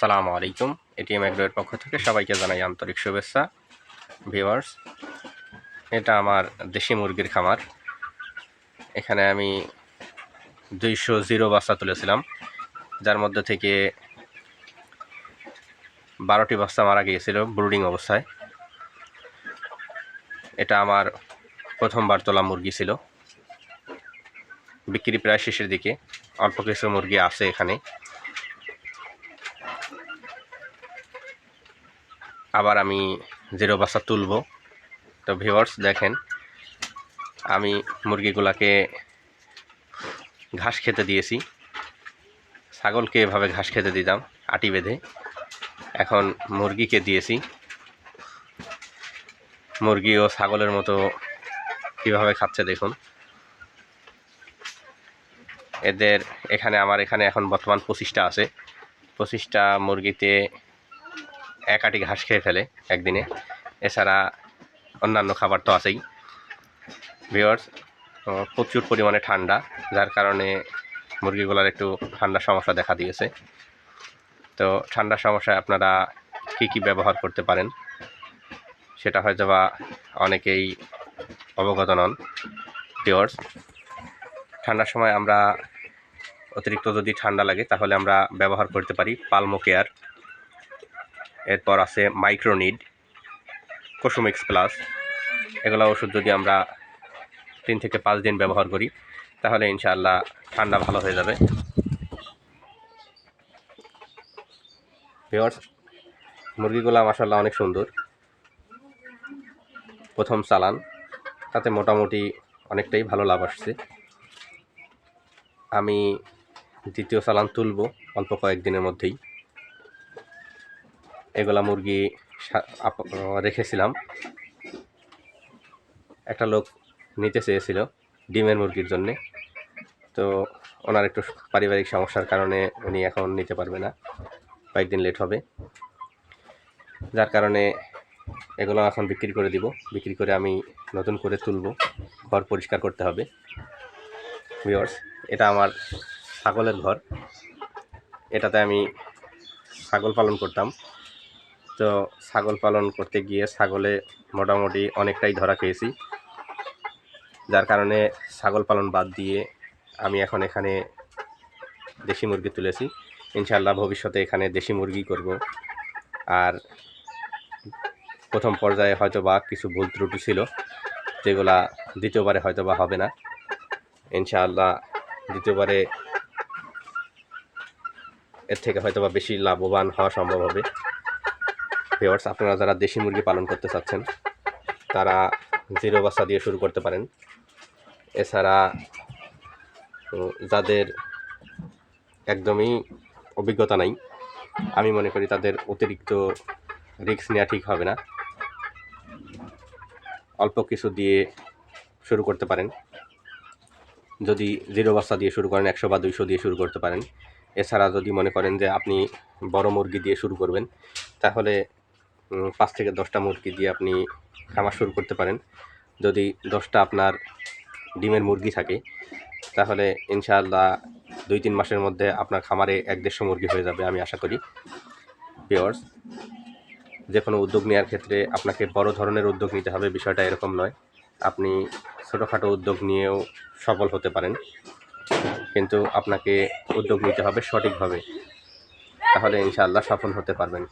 আসসালামু আলাইকুম। এটিএম এগ্রোয়ের পক্ষ থেকে সবাইকে জানাই আন্তরিক শুভেচ্ছা। ভিউয়ার্স, এটা আমার দেশি মুরগির খামার। এখানে আমি দুইশো জিরো বাচ্চা তুলেছিলাম, যার মধ্যে থেকে বারোটি বাচ্চা মারা গিয়েছিল ব্রুডিং অবস্থায়। এটা আমার প্রথমবার তোলা মুরগি ছিল। বিক্রি প্রায় শেষের দিকে। অল্প কিছু মুরগি আছে এখানে। আবার আমি জিরো বাচ্চা তুলব। তো ভিওয়ার্স দেখেন, আমি মুরগিগুলাকে ঘাস খেতে দিয়েছি। ছাগলকে এভাবে ঘাস খেতে দিতাম, আটি বেঁধে। এখন মুরগিকে দিয়েছি। মুরগি ও ছাগলের মতো কীভাবে খাচ্ছে দেখুন। এদের এখানে, আমার এখানে এখন বর্তমান পঁচিশটা আছে। পঁচিশটা মুরগিতে এক আটি ঘাস খেয়ে ফেলে একদিনে। এছাড়া অন্যান্য খাবার তো আছেই। ভিওয়ার্স প্রচুর পরিমাণে ঠান্ডা, যার কারণে মুরগিগুলোর একটু ঠান্ডার সমস্যা দেখা দিয়েছে। তো ঠান্ডার সমস্যায় আপনারা কি কি ব্যবহার করতে পারেন, সেটা হয়তো বা অনেকেই অবগত নন। ভিওয়ার্স ঠান্ডার সময় আমরা অতিরিক্ত যদি ঠান্ডা লাগে, তাহলে আমরা ব্যবহার করতে পারি পালমো কেয়ার। এরপর আছে মাইক্রোনিড কোসোমিক্স প্লাস। এগুলো ওষুধ যদি আমরা তিন থেকে পাঁচ দিন ব্যবহার করি, তাহলে ইনশাআল্লাহ ঠান্ডা ভালো হয়ে যাবে। মুরগিগুলো মাসাল্লাহ অনেক সুন্দর। প্রথম চালান, তাতে মোটামুটি অনেকটাই ভালো লাভ আসছে। আমি দ্বিতীয় চালান তুলব অল্প কয়েকদিনের মধ্যেই। এগুলা মুরগি রেখেছিলাম। একটা লোক নিতে চেয়েছিল ডিমের মুরগির জন্যে। তো ওনার একটু পারিবারিক সমস্যার কারণে উনি এখন নিতে পারবে না। কয়েকদিন লেট হবে। যার কারণে এগুলো এখন বিক্রি করে দিব। বিক্রি করে আমি নতুন করে তুলব। ঘর পরিষ্কার করতে হবে। ভিওর্স এটা আমার ছাগলের ঘর। এটাতে আমি ছাগল পালন করতাম। তো ছাগল পালন করতে গিয়ে ছাগলে মোটামুটি অনেকটাই ধরা খেয়েছি। যার কারণে ছাগল পালন বাদ দিয়ে আমি এখন এখানে দেশি মুরগি তুলেছি। ইনশাল্লাহ ভবিষ্যতে এখানে দেশি মুরগি করব। আর প্রথম পর্যায়ে হয়তো বা কিছু ভুল ত্রুটি ছিল, যেগুলা দ্বিতীয়বারে হয়তো বা হবে না। ইনশাআল্লাহ দ্বিতীয়বারে এর থেকে হয়তো বা বেশি লাভবান হওয়া সম্ভব হবে। ভিওয়ার্স আপনারা যারা দেশি মুরগি পালন করতে চাচ্ছেন, তারা জিরো বাচ্চা দিয়ে শুরু করতে পারেন। এছাড়া যাদের একদমই অভিজ্ঞতা নাই, আমি মনে করি তাদের অতিরিক্ত রিস্ক নেওয়া ঠিক হবে না। অল্প কিছু দিয়ে শুরু করতে পারেন। যদি জিরো বাচ্চা দিয়ে শুরু করেন, একশো বা দুইশো দিয়ে শুরু করতে পারেন। এছাড়া যদি মনে করেন যে আপনি বড় মুরগি দিয়ে শুরু করবেন, তাহলে পাঁচ থেকে দশটা মুরগি দিয়ে আপনি খামার শুরু করতে পারেন। যদি দশটা আপনার ডিমের মুরগি থাকে, তাহলে ইনশাআল্লাহ দুই তিন মাসের মধ্যে আপনার খামারে এক দেড়শো মুরগি হয়ে যাবে আমি আশা করি। পিওর্স যে কোনো উদ্যোগ নেওয়ার ক্ষেত্রে আপনাকে বড় ধরনের উদ্যোগ নিতে হবে, বিষয়টা এরকম নয়। আপনি ছোটোখাটো উদ্যোগ নিয়েও সফল হতে পারেন। কিন্তু আপনাকে উদ্যোগ নিতে হবে সঠিকভাবে। তাহলে ইনশাআল্লাহ সফল হতে পারবেন।